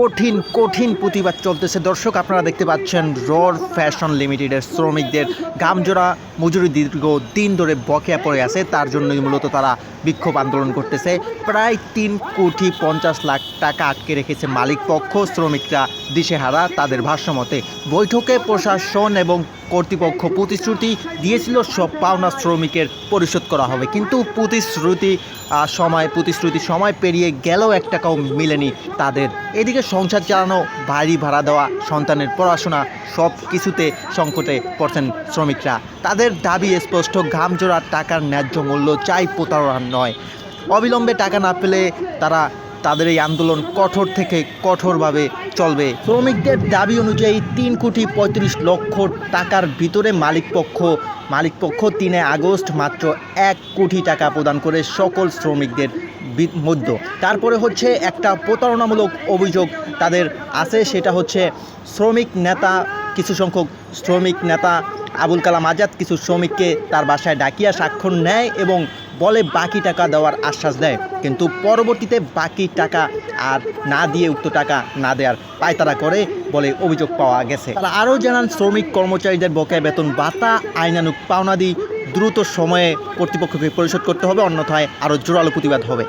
কঠিন কঠিন প্রতিবাদ চলতেছে। দর্শক, আপনারা দেখতে পাচ্ছেন রর ফ্যাশন লিমিটেডের শ্রমিকদের গামজোড়া মজুরি দীর্ঘ দিন ধরে বকেয়া পড়ে আছে। তার জন্যই মূলত তারা বিক্ষোভ আন্দোলন করতেছে প্রায় তিন কোটি পঞ্চাশ লাখ টাকা আটকে রেখেছে মালিক পক্ষ, শ্রমিকরা। দিশেহারা তাদের ভাষ্যমতে, বৈঠকে প্রশাসন এবং কর্তৃপক্ষ প্রতিশ্রুতি দিয়েছিল, সব পাওনা শ্রমিকের পরিশোধ করা হবে। কিন্তু প্রতিশ্রুতি সময় প্রতিশ্রুতি সময় পেরিয়ে গেলেও এক টাকাও মিলেনি তাদের। এদিকে সংসার চালানো বাড়ি ভাড়া দেওয়া, সন্তানের পড়াশোনা, সব কিছুতে সংকটে পড়ছেন শ্রমিকরা। তাদের দাবি, স্পষ্ট ঘামজোড়ার টাকার ন্যায্য মূল্য চাই প্রতারণা নয়। অবিলম্বে টাকা না পেলে তারা তাদের এই আন্দোলন কঠোর থেকে কঠোরভাবে চলবে। শ্রমিকদের দাবি অনুযায়ী তিন কোটি পঁয়ত্রিশ লক্ষ টাকার ভিতরে মালিকপক্ষ মালিকপক্ষ তিনে আগস্ট মাত্র এক কোটি টাকা প্রদান করে সকল শ্রমিকদের মধ্য। তারপরে হচ্ছে একটা প্রতারণামূলক অভিযোগ তাদের আছে, সেটা হচ্ছে শ্রমিক নেতা, কিছু সংখ্যক শ্রমিক নেতা আবুল কালাম আজাদ কিছু শ্রমিককে তার বাসায় ডাকিয়া স্বাক্ষর নেয় এবং বলে বাকি টাকা দেওয়ার আশ্বাস দেয়। কিন্তু পরবর্তীতে বাকি টাকা আর না দিয়ে উক্ত টাকা না দেওয়ার পায়তারা করে বলে অভিযোগ পাওয়া গেছে। তারা আরও জানান, শ্রমিক কর্মচারীদের বকেয়া বেতন ভাতা আইনানুক পাওনাদি দ্রুত সময়ে কর্তৃপক্ষকে পরিশোধ করতে হবে, অন্যথায় আরও জোরালো প্রতিবাদ হবে।